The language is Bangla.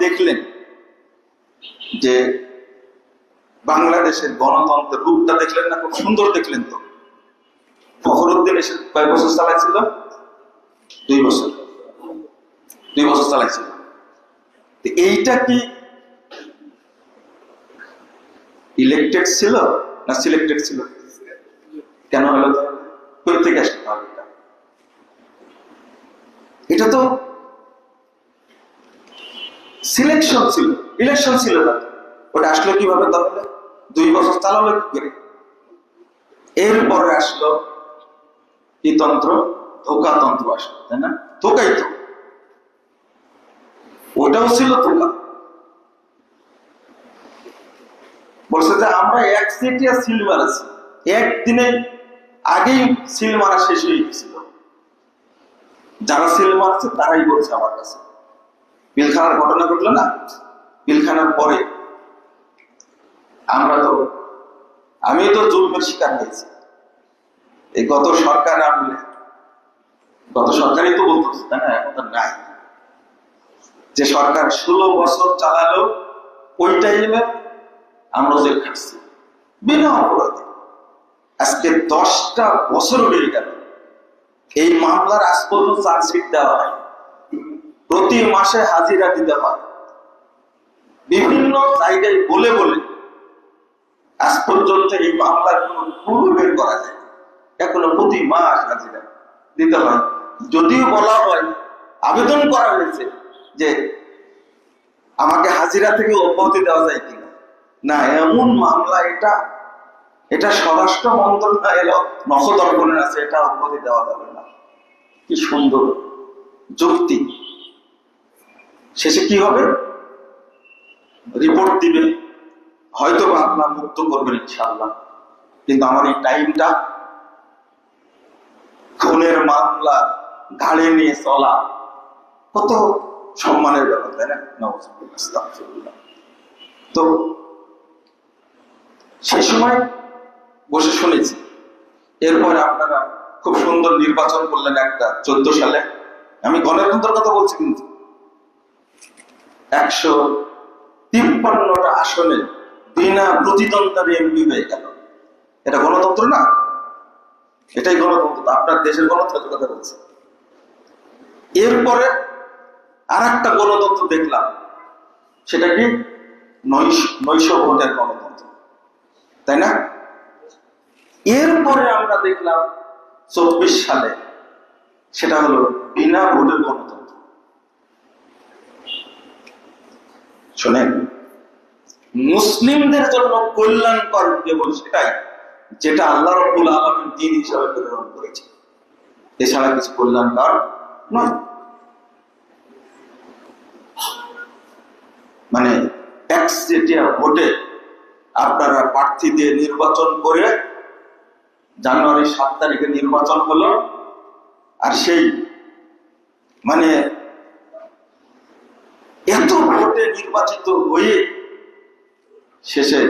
দেখলেন যে বাংলাদেশের গণতন্ত্রের রূপটা দেখলেন না? খুব সুন্দর দেখলেন তো। ফখরুদ্দিন এসে কয় বছর চালাইছিল? দুই বছর। দুই বছর চালাইছিল। এইটা কি ইলেকটেড ছিল না সিলেক্টেড ছিল? কেন হলো? থেকে আসতে হবে এটা তো সিলেকশন ছিল ইলেকশন ছিল না। ওটা আসলো কীভাবে তাহলে? দুই বছর চালালো কি করে? এরপরে আসলো কি তন্ত্র ধোকা তন্ত্র আসলো, তাই না? ধোকাই তো। ওটাও ছিল ধোকা। বলছে যে আমরা এক সেটিয়া সিল মারাছি একদিনে আগেই সিল মারা শেষ হয়ে গেছিল। যারা সিল মারছে তারাই বলছে আমার কাছে। পিলখানার ঘটনা ঘটলো না? পিলখানার পরে। আমরা তো আমি তো জুলমের শিকার হয়েছি। এই গত সরকার আমলে গত সরকারই তো বলতেছে তাই না? এখন নাই। যে সরকার ষোলো বছর চালালো, ওই টাইমে আমরা জেল খাটছি। বিনা অপরাধে। আজকে দশটা বছর হয়ে গেল। এই মামলার আজ পর্যন্ত চার্জশিট দেওয়া হয় প্রতি মাসে হাজিরা দিতে হয়। বিভিন্ন জায়গায় বলে বলে আজ পর্যন্ত এই মামলার কোন পূর্ব বের করা যায়। এখনও প্রতি মাস হাজিরা দিতে হয়। যদিও বলা হয়, আবেদন করা হয়েছে যে আমাকে হাজিরা থেকে অব্যাহতি দেওয়া যায় কিনা। না, এমন মামলা এটা এটা স্বরাষ্ট্র মন্ত্রণালয় নখদর্পণের আছে, এটা অব্যাহতি দেওয়া যাবে না। কি সুন্দর যুক্তি। শেষে কি হবে? রিপোর্ট দিবে। হয়তো বা আপনার মুক্ত করবেন ইনশাআল্লাহ। কিন্তু আমার এই টাইমটা খুনের মামলা, ঘাড়ে নিয়ে চলা, কত সম্মানের ব্যাপার, তাই না? তো সে সময় বসে শুনেছি। এরপরে আপনারা খুব সুন্দর নির্বাচন করলেন একটা চোদ্দ সালে। আমি গণতন্ত্রের কথা বলছি কিন্তু। একশো তিপ্পান্নটা আসনে বিনা প্রতিদ্বন্দ্বের এমপি হয়ে গেল। এটা গণতন্ত্র না? এটাই গণতন্ত্র। আপনার দেশের গণতন্ত্রের কথা বলছি। এরপরে আর একটা গণতন্ত্র দেখলাম। সেটা কি? নৈশ ভোটের গণতন্ত্র। তাই না? এরপরে আমরা দেখলাম চব্বিশ সালে সেটা হলো বিনা ভোটের গণতন্ত্র। শোনেন, মুসলিমদের জন্য কল্যাণকর কেবল সেটাই যেটা আল্লাহ রব্বুল আলমের দিন হিসাবে প্রেরণ করেছে এছাড়া কিছু কল্যাণকর নয়। মানে একচেটিয়া ভোটে আপনারা প্রার্থী দিয়ে নির্বাচন করে জানুয়ারি সাত তারিখে নির্বাচন হলো, আর সেই মানে নির্বাচিত হয়ে শেষে